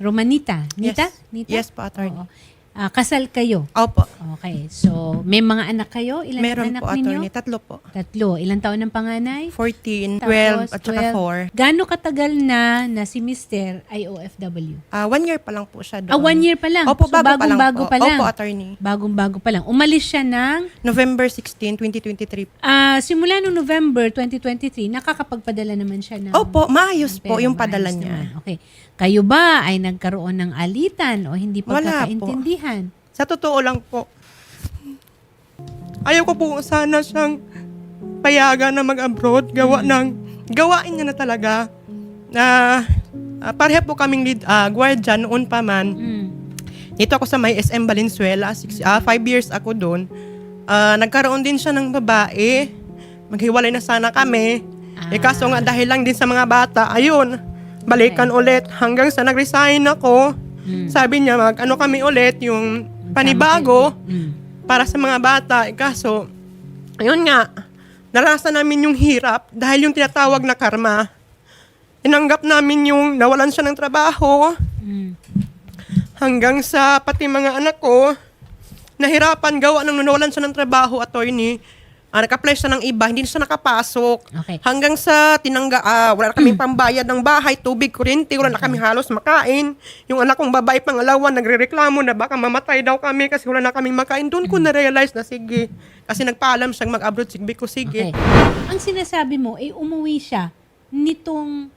Romanita. Nita? Yes. Nita? Yes po, attorney. Oo. Ah, kasal kayo. Opo. Okay. So, may mga anak kayo? Ilan Meron anak po, ninyo? attorney. Tatlo po. Tatlo. Ilang taon ng panganay? 14, Tapos, 12, at saka 4. Gaano katagal na na si Mr. ay OFW? Ah, one year pa lang po siya doon. Ah, one year pa lang. Opo, so, bago pa lang bagong-bago po. pa lang. Opo, attorney. Bagong-bago pa lang. Umalis siya ng, November 16, 2023. ah, simula noong November 2023, nakakapagpadala naman siya ng Opo, maayos ng po pera. yung padala niya. naman. Okay. Kayo ba ay nagkaroon ng alitan o hindi Wala po. pagkakaintindihan? Sa totoo lang po, ayaw ko po sana siyang payagan na mag-abroad. Gawa ng, gawain niya na talaga na uh, pareha po kaming lead, ah, guardian noon pa man. Mm. Dito ako sa may SM Valenzuela, six, ah, five years ako doon. Ah, nagkaroon din siya ng babae. Maghiwalay na sana kami. Eh kaso nga dahil lang din sa mga bata, ayun, balikan ulit. Hanggang sa nag-resign ako, Mm. sabi niya mag ano kami ulit, yung panibago Mm. para sa mga bata. Eh, kaso, ayun nga, naranasan namin yung hirap dahil yung tinatawag na karma. Inanggap namin yung nawalan siya ng trabaho, Mm. hanggang sa pati mga anak ko, nahirapan gawa ng nawalan siya ng trabaho, attorney. Ah, nag-apply siya ng iba, hindi siya nakapasok. Okay. Hanggang sa tinangga, ah, wala na kaming pambayad ng bahay, tubig, kuryente, wala na kami halos makain. Yung anak kong babae pangalawa, nagre-reklamo na baka mamatay daw kami kasi wala na kaming makain. Doon ko na-realize na sige. Kasi nagpaalam siyang mag-abroad, sige ko, sige. Okay. Ang sinasabi mo ay umuwi siya nitong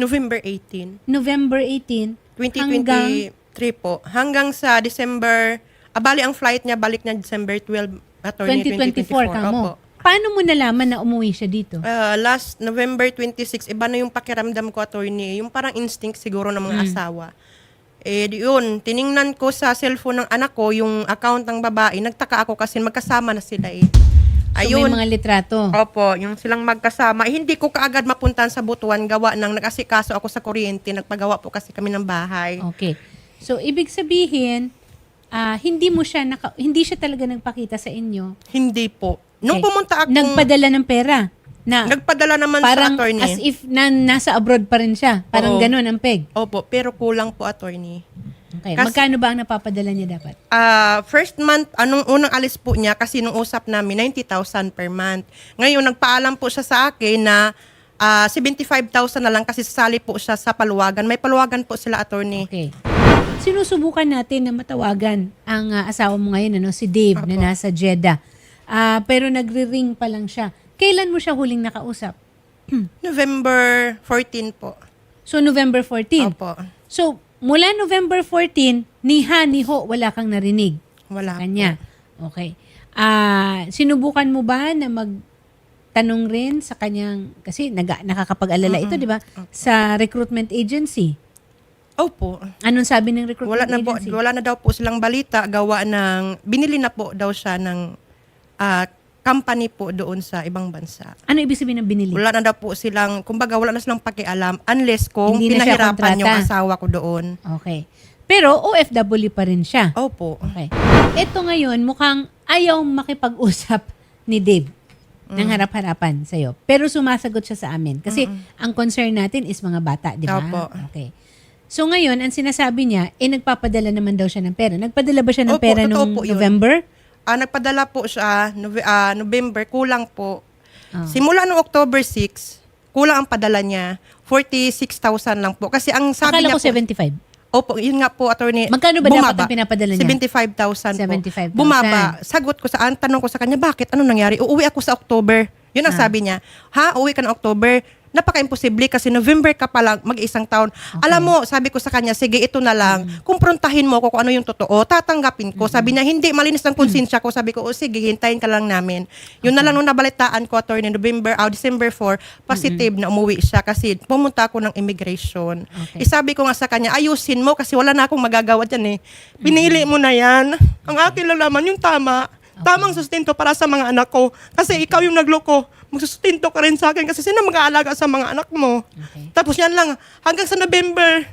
November 18, November 18 hanggang 2023 po. Hanggang sa December, ah, bali ang flight niya, balik niya December 12, attorney 2024 ka mo. Opo. Paano mo nalaman na umuwi siya dito? Ah, last November 26, iba na yung pakiramdam ko, attorney. Yung parang instinct siguro ng mga asawa. Eh, yun, tiningnan ko sa cellphone ng anak ko, yung account ng babae, nagtaka ako kasi magkasama na sila eh. So, Ayun. may mga litrato. Opo, yung silang magkasama. Eh, hindi ko kaagad mapuntahan sa butuan, gawa ng nag-asikaso ako sa kuryente, nagpagawa po kasi kami ng bahay. Okay. So, ibig sabihin, ah, hindi mo siya, naka, hindi siya talaga nagpakita sa inyo. Hindi po. Nung Okay. pumunta ako, Nagpadala ng pera. Na nagpadala naman parang sa attorney. as if na, nasa abroad pa rin siya. Parang Oo. ganun ang peg. Opo, pero kulang po attorney. Okay. Kasi- Magkano ba ang napapadala niya dapat? Ah, first month, anong unang alis po niya kasi nung usap namin 90,000 per month. Ngayon nagpaalam po siya sa akin na ah, 75,000 na lang kasi sasali po siya sa paluwagan. May paluwagan po sila attorney. Okay. Sinusubukan natin na matawagan ang ah, asawa mo ngayon, ano, si Dave, na Apo. nasa Jeddah. Ah, pero nagre-ring pa lang siya. Kailan mo siya huling nakausap? November 14 po. So, November 14. Opo. So, mula November 14, ni ha, ni ho, wala kang narinig Wala kanya. Okay. Ah, sinubukan mo ba na magtanong rin sa kanyang, kasi naga, nakakapag-alala ito, di ba? Sa recruitment agency. Opo. Anong sabi ng recruitment Wala na po, agency? wala na daw po silang balita gawa ng binili na po daw siya ng ah, company po doon sa ibang bansa. Ano ibig sabihin ng binili? Wala na daw po silang, kumbaga wala na silang pakialam unless kung Hindi na siya pinahirapan yung kontrata. asawa ko doon. Okay. Pero OFW pa rin siya. Opo. Okay. Ito ngayon, mukhang ayaw makipag-usap ni Dave ng harap-harapan sa'yo. Pero sumasagot siya sa amin. Kasi ang concern natin is mga bata, di ba? Opo. Okay. So ngayon, ang sinasabi niya, eh nagpapadala naman daw siya ng pera. Nagpadala ba siya ng Opo, pera totoo noong po yun. November? Ah, nagpadala po siya Nove- ah, November, kulang po. Ah. Simula noong October 6, kulang ang padala niya. 46,000 lang po. Kasi ang sabi Akala niya ko po, 75. Opo, yun nga po, attorney. Magkano ba dapat ang pinapadala niya? 75,000 po. 75,000. Bumaba. Sagot ko sa, ang tanong ko sa kanya, bakit? Ano nangyari? Uuwi ako sa October. Yun ang Ah. sabi niya. Ha? Uuwi ka ng October? Napaka-imposible kasi November ka pa lang, mag-isang taon. Alam mo, sabi ko sa kanya, sige, ito na lang. Mm. Kumprontahin mo ako kung ano yung totoo. Tatanggapin ko. Sabi niya, hindi, malinis ng konsensya ko. Sabi ko, o sige, hintayin ka lang namin. Yun na lang nung nabalitaan ko, attorney, November, ah, December 4, positive na umuwi siya kasi pumunta ako ng immigration. Okay. Eh, sabi ko nga sa kanya, ayusin mo kasi wala na akong magagawa dyan eh. Pinili mo na yan. Ang akin lang naman yung tama. Tamang sustento para sa mga anak ko. Kasi ikaw yung nagloko. Magsusustento ka rin sa akin kasi sino mag-aalaga sa mga anak mo. Okay. Tapos yan lang, hanggang sa November,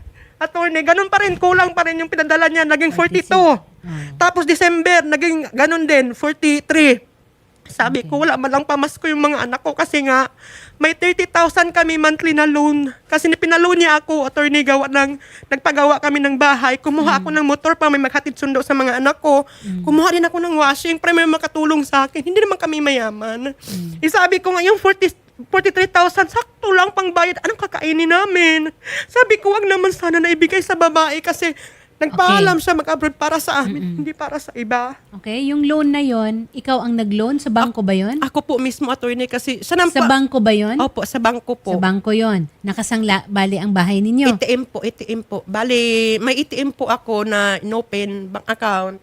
attorney, ganun pa rin, kulang pa rin yung pinadala niya, naging 42. Tapos December, naging ganun din, 43. Sabi ko, wala man lang pamasko yung mga anak ko kasi nga may 30,000 kami monthly na loan. Kasi pinaloan niya ako, attorney gawa ng, nagpagawa kami ng bahay. Kumuha ako ng motor pa may maghatid sundo sa mga anak ko. Kumuha din ako ng washing para may makatulong sa akin. Hindi naman kami mayaman. Isabi ko nga, yung 40 43,000, sakto lang pang bayad. Anong kakainin namin? Sabi ko, wag naman sana na ibigay sa babae kasi nagpaalam siya mag-abroad para sa amin, hindi para sa iba. Okay, yung loan na yon, ikaw ang nag-loan sa bangko ba yon? Ako po mismo, attorney, kasi siya nang Sa pa- bangko ba yon? Opo, sa bangko po. Sa bangko yon. Nakasangla bali ang bahay ninyo. ATM po, ATM po. Bali, may ATM po ako na in-open bank account.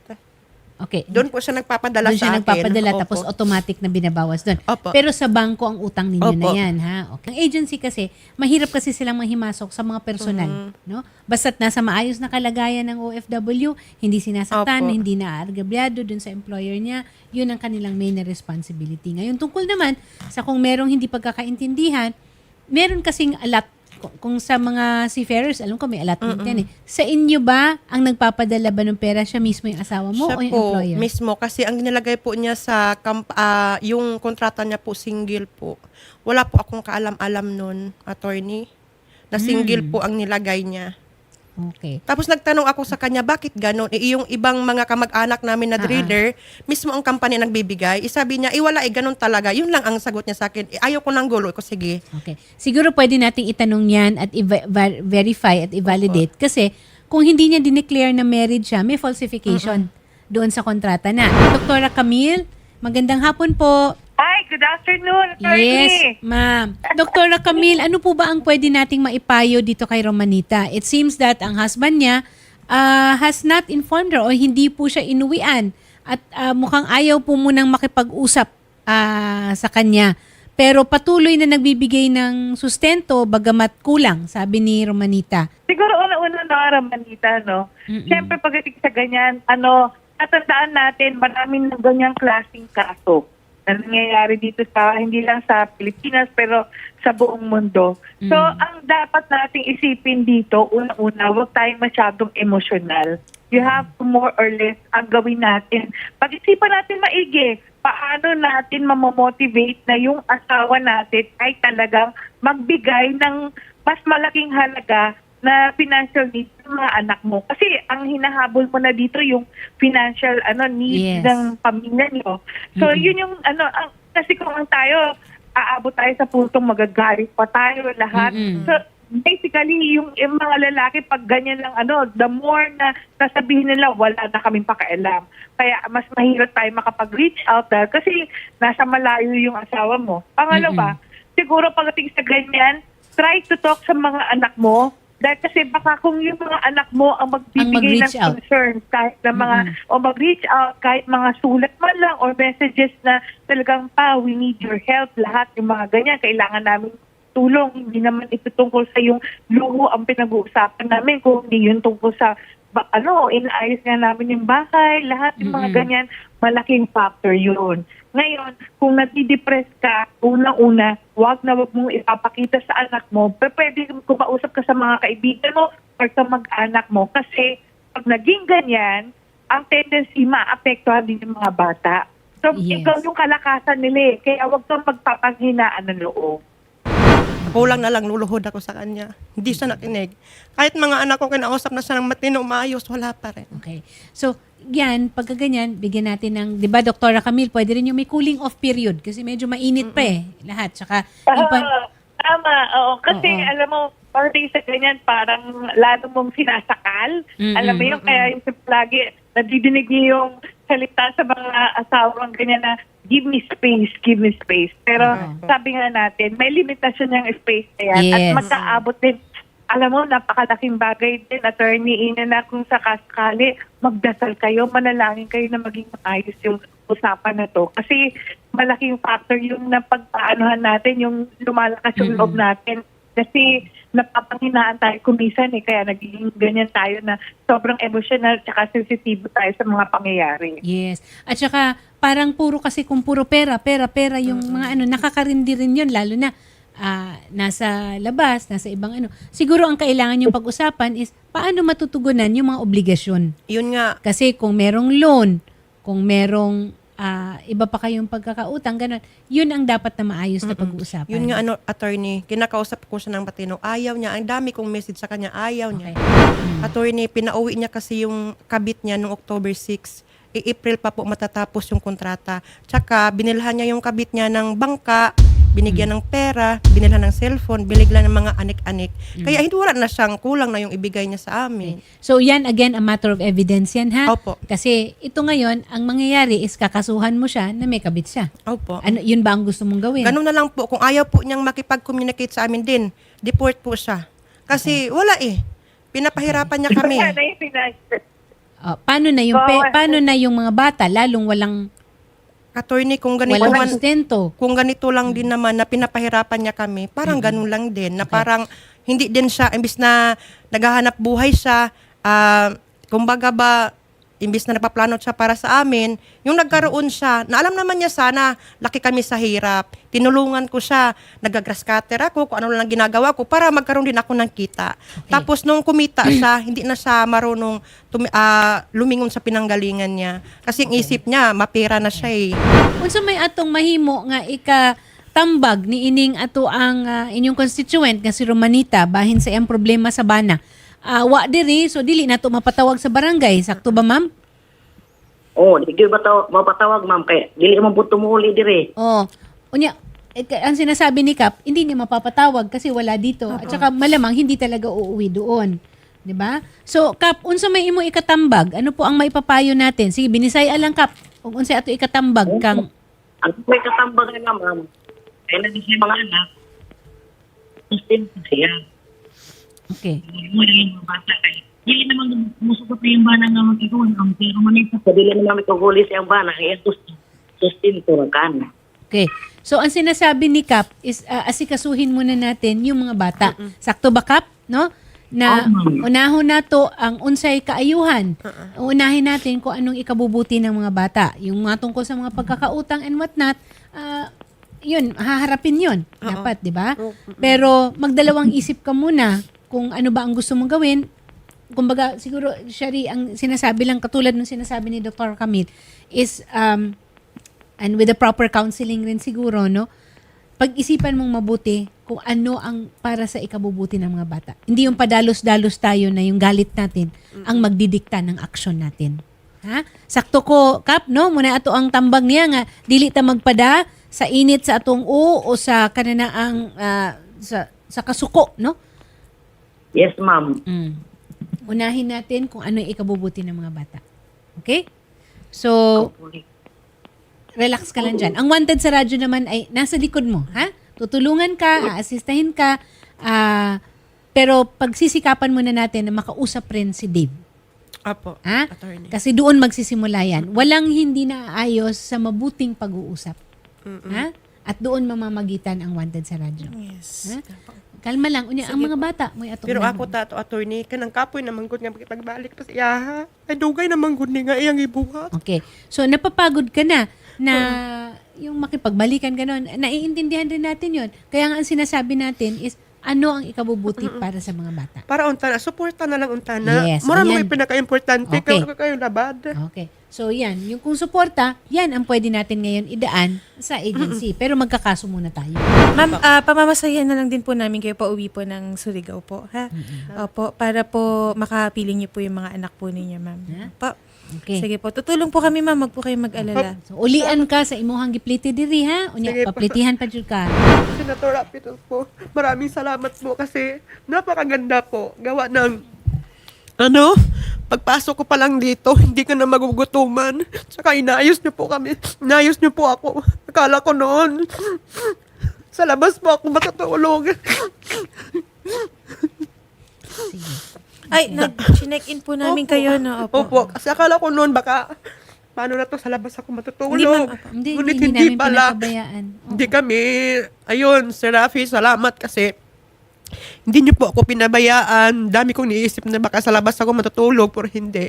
Okay. Doon po siya nagpapadala Doon siya sa akin. nagpapadala Opo. tapos automatic na binabawas doon. Opo. Pero sa bangko ang utang ninyo na Opo. yan, ha? Okay. Ang agency kasi, mahirap kasi silang mahimasok sa mga personal, Mm-hmm. no? Basta't nasa maayos na kalagayan ng OFW, hindi sinasaktan, Opo. hindi naaargabyado dun sa employer niya, yun ang kanilang main na responsibility. Ngayon, tungkol naman sa kung merong hindi pagkakaintindihan, meron kasing alat kung- kung sa mga seafarers, alam ko may allotment yan eh. Sa inyo ba, ang nagpapadala ba ng pera, siya mismo yung asawa mo Siya o yung po, employer? mismo. Kasi ang nilagay po niya sa, kamp, ah, yung kontrata niya po, single po. Wala po akong kaalam-alam nun, attorney. Na single Hmm. po ang nilagay niya. Okay. Tapos nagtanong ako sa kanya, bakit ganon? Eh, yung ibang mga kamag-anak namin na Ah, ah. driller, mismo ang company nagbibigay. Eh, sabi niya, eh wala, eh ganon talaga. Yun lang ang sagot niya sa akin. Eh, ayaw ko ng gulo. Eh, ko, sige. Okay. Siguro pwede nating itanong yan at verify at i-validate kasi kung hindi niya dineclare na married siya, may falsification doon sa kontrata na. Doktora Camille, magandang hapon po. Good afternoon, attorney. Yes, ma'am. Doktora Camille, ano po ba ang pwede nating maipayo dito kay Romanita? It seems that ang husband niya ah, has not informed her o hindi po siya inuwian at ah, mukhang ayaw po munang makipag-usap ah, sa kanya. Pero patuloy na nagbibigay ng sustento bagamat kulang, sabi ni Romanita. Siguro una-una na Ramanita, no? Mm-mm. Siyempre pagdating sa ganyan, ano, natandaan natin, maraming ng ganyang klaseng kaso na nangyayari dito sa, hindi lang sa Pilipinas, pero sa buong mundo. So, Mm. ang dapat nating isipin dito, una-una, huwag tayong masyadong emosyonal. You have to more or less ang gawin natin. Pag-isipan natin maigi, paano natin mamomotivate na yung asawa natin ay talagang magbigay ng mas malaking halaga na financial needs ng mga anak mo. Kasi ang hinahabol mo na dito yung financial ano needs Yes. ng pamilya niyo. So Mm-mm. yun yung ano ang, kasi kung ang tayo aabot tayo sa puntong magagalit pa tayo lahat. Mm-mm. So basically yung, yung mga lalaki pag ganyan lang ano, the more na sasabihin nila wala na kaming pakialam. Kaya mas mahirap tayo makapag-reach out dahil kasi nasa malayo yung asawa mo. Pangalawa, siguro pagdating sa ganyan, try to talk sa mga anak mo dahil kasi baka kung yung mga anak mo ang magbibigay mag-reach ng out. concern kahit na mga o mag-reach out kahit mga sulat man lang or messages na talagang pa we need your help lahat yung mga ganyan. Kailangan namin tulong. Hindi naman ito tungkol sa yung luho ang pinag-uusapan namin kung hindi yun tungkol sa ano inaayos nga namin yung bahay lahat yung mga Mm-mm. ganyan malaking factor yun ngayon kung natidepress ka unang-una wag na wag mong ipapakita sa anak mo pero pwede kumausap ka sa mga kaibigan mo or sa mag-anak mo kasi pag naging ganyan ang tendency maapektuhan din yung mga bata so Yes. ikaw yung kalakasan nila eh. kaya wag kang magpapanghinaan ng loob Kulang na lang luluhod ako sa kanya. Hindi siya nakinig. Kahit mga anak ko kinausap na siya ng matino, maayos, wala pa rin. Okay. So, yan, pagka ganyan, bigyan natin ng, di ba, Doktora Camille, pwede rin yung may cooling off period kasi medyo mainit pa eh, lahat. Tsaka, yung pa- Ah, tama, oo. Kasi Oo. alam mo, parang sa ganyan, parang lalo mong sinasakal. Mm-mm, alam mo yung kaya yung lagi nadidinig niyo yung salita sa mga asawang ganyan na give me space, give me space. Pero Oo. sabi nga natin, may limitasyon yung space na yan. At Yes. magkaabot din alam mo, napakalaking bagay din, attorney Ina, na kung sakasakali, magdasal kayo, manalangin kayo na maging maayos yung usapan na to. Kasi malaking factor yung napagpaanohan natin, yung lumalakas yung loob natin. Kasi napapanghinaan tayo kumisan eh, kaya nagiging ganyan tayo na sobrang emotional tsaka sensitive tayo sa mga pangyayari. yes. At saka, parang puro kasi kung puro pera, pera, pera, yung mga ano, nakakarindi rin yun, lalo na ah, nasa labas, nasa ibang ano. Siguro ang kailangan yung pag-usapan is, paano matutugunan yung mga obligasyon? Yun nga, Kasi kung merong loan, kung merong ah, iba pa kayong pagkakautang, ganun. Yun ang dapat na maayos na pag-uusapan. Yun nga ano, attorney, kinakausap ko siya ng matino. Ayaw niya. Ang dami kong message sa kanya. Ayaw niya. Okay. Attorney, pinauwi niya kasi yung kabit niya noong October 6. I-April pa po matatapos yung kontrata. Tsaka, binilhan niya yung kabit niya ng bangka, binigyan ng pera, binilhan ng cellphone, binigyan ng mga anik-anik. Kaya hindi wala na siyang kulang na yung ibigay niya sa amin. So yan again a matter of evidence yan ha. Opo. Kasi ito ngayon ang mangyayari is kakasuhan mo siya na may kabit siya. Opo. Ano yun ba ang gusto mong gawin? Ganun na lang po. Kung ayaw po niyang makipag-communicate sa amin din, deport po siya. Kasi wala eh. Pinapahirapan niya kami. Yung financial. Oh, paano na yung pe- paano na yung mga bata lalong walang Attorney, kung ganito walang man, sustento? kung ganito lang din naman na pinapahirapan niya kami, parang ganun lang din. Na parang hindi din siya, imbis na naghahanap buhay siya, ah, kumbaga ba, imbis na napaplano siya para sa amin, yung nagkaroon siya, na alam naman niya sana, laki kami sa hirap. Tinulungan ko siya, nagagrass cutter ako, kung ano lang ginagawa ko, para magkaroon din ako ng kita. Tapos nung kumita siya, hindi na siya marunong tumi- ah, lumingon sa pinanggalingan niya. Kasi ang isip niya, mapera na siya eh. Unsa may atong mahimo nga ika tambag ni ining ato ang ah, inyong constituent nga si Romanita bahin sa iyang problema sa bana. Ah, wa diri so dili na to mapatawag sa barangay. Sakto ba ma'am? Oh, di gyud bataw mapatawag ma'am kay dili man pud tumuuli dire. Oh. Unya eh, ang sinasabi ni Kap, hindi niya mapapatawag kasi wala dito. At saka malamang hindi talaga uuwi doon. 'Di ba? So, Kap, unsa may imo ikatambag? Ano po ang maipapayo natin? Sige, binisay alang Kap. Kung unsa ato ikatambag kang Ang may katambag nga ma'am. Kaya na siya mga anak. Sustain ko siya. Okay. Na yung bata kay dili naman musugot na yung bana nga magkikuhan ang pero man ito. Dili naman magkuguli sa yung bana kaya sustain ko ra kan. Okay. So, ang sinasabi ni Kap is ah, asikasuhin muna natin yung mga bata. Sakto ba, Kap? No? Na Oo. unahon nato ang unsay kaayuhan. Unahin natin kung anong ikabubuti ng mga bata. Yung mga tungkol sa mga pagkakautang and whatnot, ah, yun, haharapin yun. Dapat, di ba? Pero magdalawang isip ka muna kung ano ba ang gusto mong gawin. Kumbaga, siguro, Shari, ang sinasabi lang, katulad ng sinasabi ni Dr. Camille, is um, and with the proper counseling rin siguro, no? Pag-isipan mong mabuti kung ano ang para sa ikabubuti ng mga bata. Hindi yung padalos-dalos tayo na yung galit natin ang magdidikta ng aksyon natin. Ha? Sakto ko, Kap, no? Muna ato ang tambang niya nga, dili ta magpada sa init sa atong u o sa kananaang ah, sa, sa kasuko, no? Yes ma'am. Mm. Unahin natin kung ano yung ikabubuti ng mga bata. Okay? So, relax ka lang dyan. Ang wanted sa radyo naman ay nasa likod mo, ha? Tutulungan ka, aasistahin ka, ah, pero pagsisikapan muna natin na makausap rin si Dave. Apo, Ha? attorney. Kasi doon magsisimula yan. Walang hindi naayos sa mabuting pag-uusap. Ha? At doon mamamagitan ang wanted sa radyo. Yes. Ha? Kalma lang. Unya, ang mga bata, may atong Pero ako tato attorney, kanang kapoy naman gud nga pagbalik pa siya ha. Ay dugay naman gud ni nga iyang ibuhat. Okay. So, napapagod ka na na yung makipagbalikan ganon. Naiintindihan din natin yon. Kaya nga ang sinasabi natin is ano ang ikabubuti para sa mga bata. Para untana, suporta na lang untana. Yes, Mura mo ayan. yung pinaka-importante Okay. kayo kayo labad. Okay. So, yan. Yung kung suporta, yan ang pwede natin ngayon idaan sa agency. Pero magkakaso muna tayo. Ma'am, ah, pamamasayan na lang din po namin kayo pauwi po ng Surigao po, ha? Opo, para po makapiling niyo po yung mga anak po ninyo, ma'am. Ha? Po. Okay. Sige po, tutulong po kami, ma'am. Wag po kayo mag-alala. So, ulian ka sa imuhang gipliti diri, ha? Unya, Sige po. paplitihan pa jud ka. Senator Rapito po, maraming salamat po kasi napakaganda po. Gawa ng, ano, pagpasok ko pa lang dito, hindi ka na magugutuman. Tsaka inayos niyo po kami. Inayos niyo po ako. Akala ko noon, sa labas po ako matutulog. Sige. Ay, nag-check in po namin kayo, no? Opo. Opo, kasi akala ko noon baka, paano na to, sa labas ako matutulog. Hindi, ma'am. Opo. Hindi, Ngunit hindi, hindi namin pala. pinapabayaan. Hindi kami, ayun, Sir Rafi, salamat kasi hindi niyo po ako pinabayaan. Dami kong niisip na baka sa labas ako matutulog, pero hindi.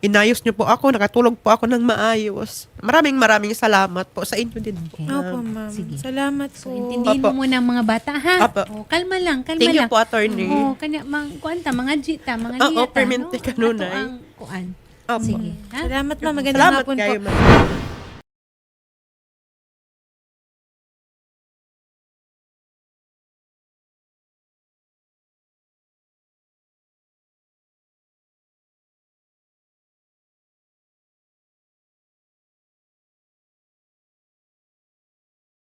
Inayos niyo po ako, nakatulog po ako ng maayos. Maraming maraming salamat po sa inyo din po. Okay. Opo, ma'am. Sige. Salamat So, po. intindihin Opo. mo muna ang mga bata, ha? Opo. O, kalma lang, kalma Thank you lang. po, attorney. Oo, kanya, mang, kuanta, mga jita, mga Oo, niyata. permente no? kanunay. Ato ang kuan. Opo. Sige, ha? Salamat, ma'am. Magandang Salamat hapon kayo, po. ma'am.